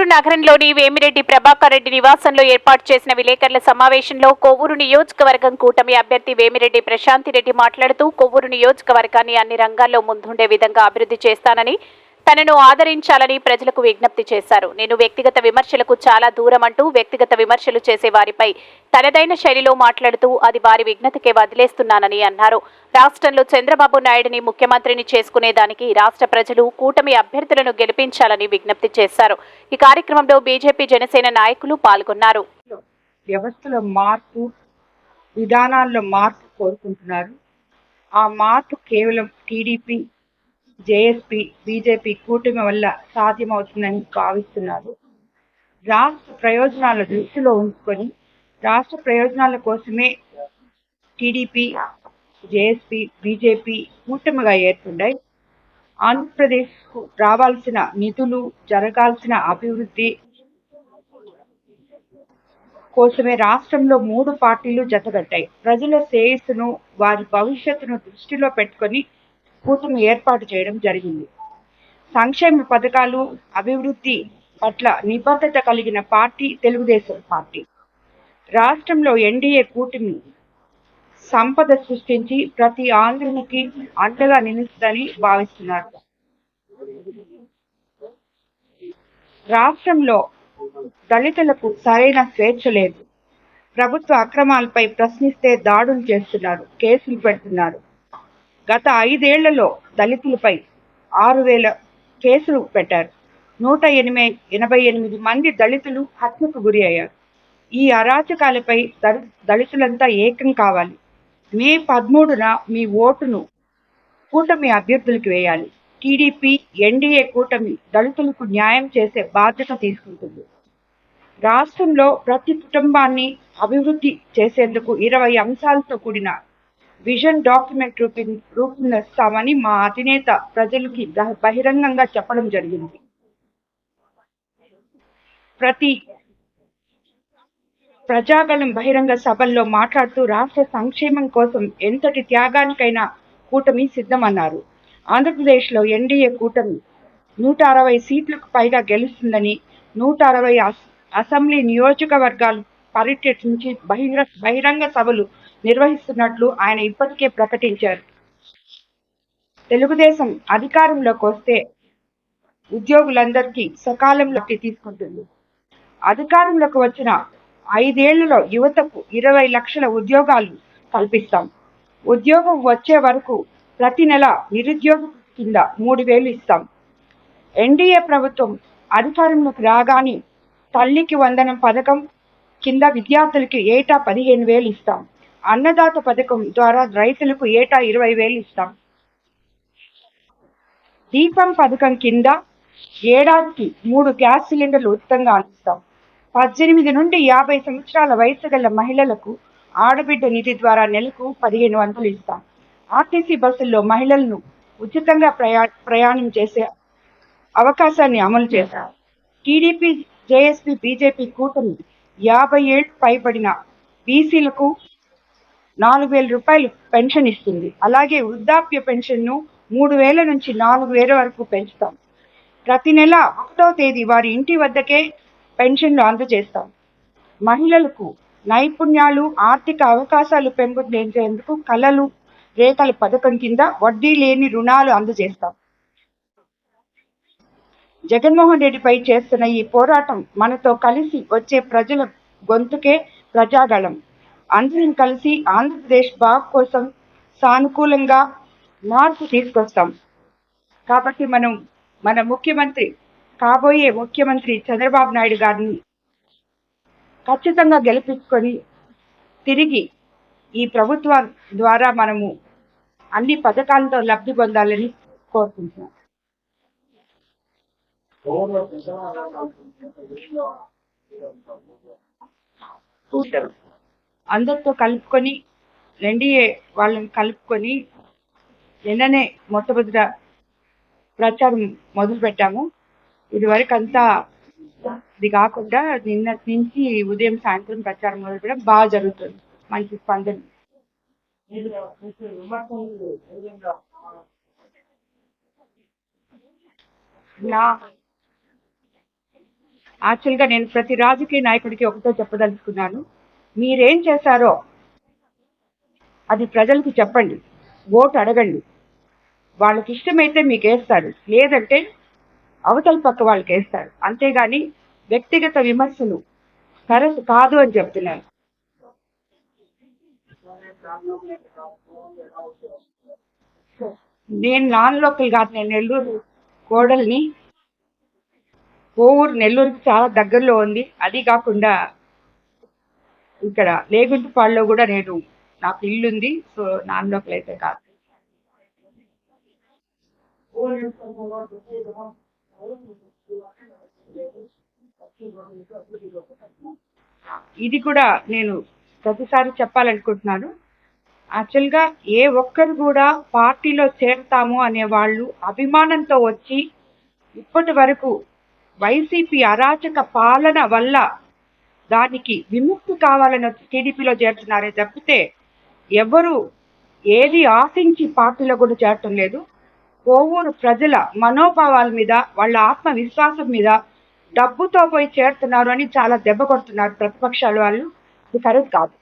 కోవూరు నగరంలోని వేమిరెడ్డి ప్రభాకర్ రెడ్డి నివాసంలో ఏర్పాటు చేసిన విలేకరుల సమావేశంలో కొవ్వూరు నియోజకవర్గం కూటమి అభ్యర్థి వేమిరెడ్డి ప్రశాంతి రెడ్డి మాట్లాడుతూ కొవ్వూరు నియోజకవర్గాన్ని అన్ని రంగాల్లో ముందుండే విధంగా అభివృద్ధి చేస్తానని తనను ఆదరించాలని ప్రజలకు విజ్ఞప్తి చేశారు. నేను వ్యక్తిగత విమర్శలకు చాలా దూరం అంటూ వ్యక్తిగత విమర్శలు చేసే వారిపై తనదైన శైలిలో మాట్లాడుతూ అది వారి విజ్ఞతకే వదిలేస్తున్నానని అన్నారు. రాష్ట్రంలో చంద్రబాబు నాయుడిని ముఖ్యమంత్రిని చేసుకునేదానికి రాష్ట్ర ప్రజలు కూటమి అభ్యర్థులను గెలిపించాలని విజ్ఞప్తి చేశారు. ఈ కార్యక్రమంలో బీజేపీ జనసేన నాయకులు పాల్గొన్నారు. వ్యవస్థలో మార్పు విధానాల్లో మార్పు కోరుకుంటున్నారు. ఆ మార్పు కేవలం టీడీపీ జేఎస్పీ బీజేపీ కూటమి వల్ల సాధ్యమవుతుందని భావిస్తున్నారు. రాష్ట్ర ప్రయోజనాల దృష్టిలో ఉంచుకొని రాష్ట్ర ప్రయోజనాల కోసమే టీడీపీ జేఎస్పీ బీజేపీ కూటమిగా ఏర్పడ్డాయి. ఆంధ్రప్రదేశ్కు రావాల్సిన నిధులు జరగాల్సిన అభివృద్ధి కోసమే రాష్ట్రంలో మూడు పార్టీలు జతగట్టాయి ప్రజల శ్రేయస్సును వారి భవిష్యత్తును దృష్టిలో పెట్టుకొని కూటమి ఏర్పాటు చేయడం జరిగింది. సంక్షేమ పథకాలు అభివృద్ధి పట్ల నిబద్ధత కలిగిన పార్టీ తెలుగుదేశం పార్టీ. రాష్ట్రంలో ఎన్డీఏ కూటమి సంపద సృష్టించి ప్రతి ఆంధ్రునికి అండగా నిలుస్తుందని భావిస్తున్నారు. రాష్ట్రంలో దళితులకు సరైన స్వేచ్ఛ లేదు. ప్రభుత్వ అక్రమాలపై ప్రశ్నిస్తే దాడులు చేస్తున్నారు కేసులు పెడుతున్నారు. గత ఐదేళ్ళలో దళితులపై ఆరు వేల కేసులు పెట్టారు. నూట ఎనిమిది ఎనభై ఎనిమిది మంది దళితులు హత్యకు గురి అయ్యారు ఈ అరాచకాలపై దళి దళితులంతా ఏకం కావాలి. మే పదమూడున మీ ఓటును కూటమి అభ్యర్థులకు వేయాలి. టీడీపీ ఎన్డీఏ కూటమి దళితులకు న్యాయం చేసే బాధ్యత తీసుకుంటుంది. రాష్ట్రంలో ప్రతి కుటుంబాన్ని అభివృద్ధి చేసేందుకు ఇరవై అంశాలతో కూడిన విజన్ డాక్యుమెంట్ రూపి రూపొందిస్తామని మా అధినేత ప్రజలకి బహిరంగంగా చెప్పడం జరిగింది. ప్రతి ప్రజాగళం బహిరంగ సభల్లో మాట్లాడుతూ రాష్ట్ర సంక్షేమం కోసం ఎంతటి త్యాగానికైనా కూటమి సిద్ధమన్నారు. ఆంధ్రప్రదేశ్లో ఎన్డీఏ కూటమి నూట అరవై సీట్లకు పైగా గెలుస్తుందని నూట అరవై అస్- అసెంబ్లీ నియోజకవర్గాలు పర్యటించి బహిరంగ బహిరంగ సభలు నిర్వహిస్తున్నట్లు ఆయన ఇప్పటికే ప్రకటించారు. తెలుగుదేశం అధికారంలోకి వస్తే ఉద్యోగులందరికీ సకాలంలోకి తీసుకుంటుంది. అధికారంలోకి వచ్చిన ఐదేళ్ళలో యువతకు ఇరవై లక్షల ఉద్యోగాలు కల్పిస్తాం. ఉద్యోగం వచ్చే వరకు ప్రతి నెల నిరుద్యోగ కింద మూడు వేలు ఇస్తాం. ఎన్డీఏ ప్రభుత్వం అధికారంలోకి రాగానే తల్లికి వందనం పథకం కింద విద్యార్థులకి ఏటా పదిహేను వేలు ఇస్తాం. అన్నదాత పథకం ద్వారా రైతులకు ఏటా ఇరవై వేలు ఇస్తాం. దీపం పథకం కింద ఏడాదికి మూడు గ్యాస్ సిలిండర్లు ఉచితంగా అందిస్తాం. పద్దెనిమిది నుండి యాభై సంవత్సరాల వయసు గల మహిళలకు ఆడబిడ్డ నిధి ద్వారా నెలకు పదిహేను వందలు ఇస్తాం. ఆర్టీసీ బస్సుల్లో మహిళలను ఉచితంగా ప్రయా ప్రయాణం చేసే అవకాశాన్ని అమలు చేశారు టీడీపీ జేఎస్పీ బీజేపీ కూటమి యాభై ఏళ్ళు పైబడిన బీసీలకు నాలుగు వేల రూపాయలు పెన్షన్ ఇస్తుంది. అలాగే వృద్ధాప్య పెన్షన్ను మూడు వేల నుంచి నాలుగు వేల వరకు పెంచుతాం. ప్రతి నెల ఒకటో తేదీ వారి ఇంటి వద్దకే పెన్షన్లు అందజేస్తాం. మహిళలకు నైపుణ్యాలు ఆర్థిక అవకాశాలు పెంపొందించేందుకు కళలు రేఖల పథకం కింద వడ్డీ లేని రుణాలు అందజేస్తాం. జగన్మోహన్ రెడ్డిపై చేస్తున్న ఈ పోరాటం మనతో కలిసి వచ్చే ప్రజల గొంతుకే ప్రజాగళం అందరం కలిసి ఆంధ్రప్రదేశ్ బాగు కోసం సానుకూలంగా మార్పు తీసుకొస్తాం. కాబట్టి మనం మన ముఖ్యమంత్రి కాబోయే ముఖ్యమంత్రి చంద్రబాబు నాయుడు గారిని ఖచ్చితంగా గెలిపించుకొని తిరిగి ఈ ప్రభుత్వం ద్వారా మనము అన్ని పథకాలతో లబ్ధి పొందాలని కోరుకుంటున్నాం. కూటమి అందరితో కలుపుకొని ఎన్డీఏ వాళ్ళని కలుపుకొని నిన్ననే మొట్టమొదట ప్రచారం మొదలు పెట్టాము ఇదివరకు అంతా ఇది కాకుండా నిన్న నుంచి ఉదయం సాయంత్రం ప్రచారం మొదలు పెట్టడం బాగా జరుగుతుంది. మంచి స్పందన. నా యాక్చువల్గా నేను ప్రతి రాజకీయ నాయకుడికి ఒకటే చెప్పదలుచుకున్నాను. మీరేం చేశారో అది ప్రజలకు చెప్పండి. ఓటు అడగండి. వాళ్ళకి ఇష్టమైతే మీకు వేస్తారు లేదంటే అవతల పక్క వాళ్ళకి వేస్తారు అంతేగాని వ్యక్తిగత విమర్శలు కరెక్ట్ కాదు అని చెప్తున్నారు. నేను నాన్ లోకల్ కాదు. నేను నెల్లూరు కోడల్ని. కోవూరు నెల్లూరుకి చాలా దగ్గరలో ఉంది. అది కాకుండా ఇక్కడ లేగుంటిపాడులో కూడా నేను నాకు ఇల్లు ఉంది సో నాన్ లోకల్ అయితే కాదు. ఇది కూడా నేను ప్రతిసారి చెప్పాలనుకుంటున్నాను. యాక్చువల్గా ఏ ఒక్కరు కూడా పార్టీలో చేరతాము అనే వాళ్ళు అభిమానంతో వచ్చి ఇప్పటి వరకు వైసీపీ అరాచక పాలన వల్ల దానికి విముక్తి కావాలని టీడీపీలో చేరుతున్నారే తప్పితే ఎవరు ఏది ఆశించి పార్టీలో కూడా చేరటం లేదు. కోవూరు ప్రజల మనోభావాల మీద వాళ్ళ ఆత్మవిశ్వాసం మీద డబ్బుతో పోయి చేరుతున్నారు అని చాలా దెబ్బ కొడుతున్నారు ప్రతిపక్షాల వాళ్ళు. ఇది కరెక్ట్ కాదు.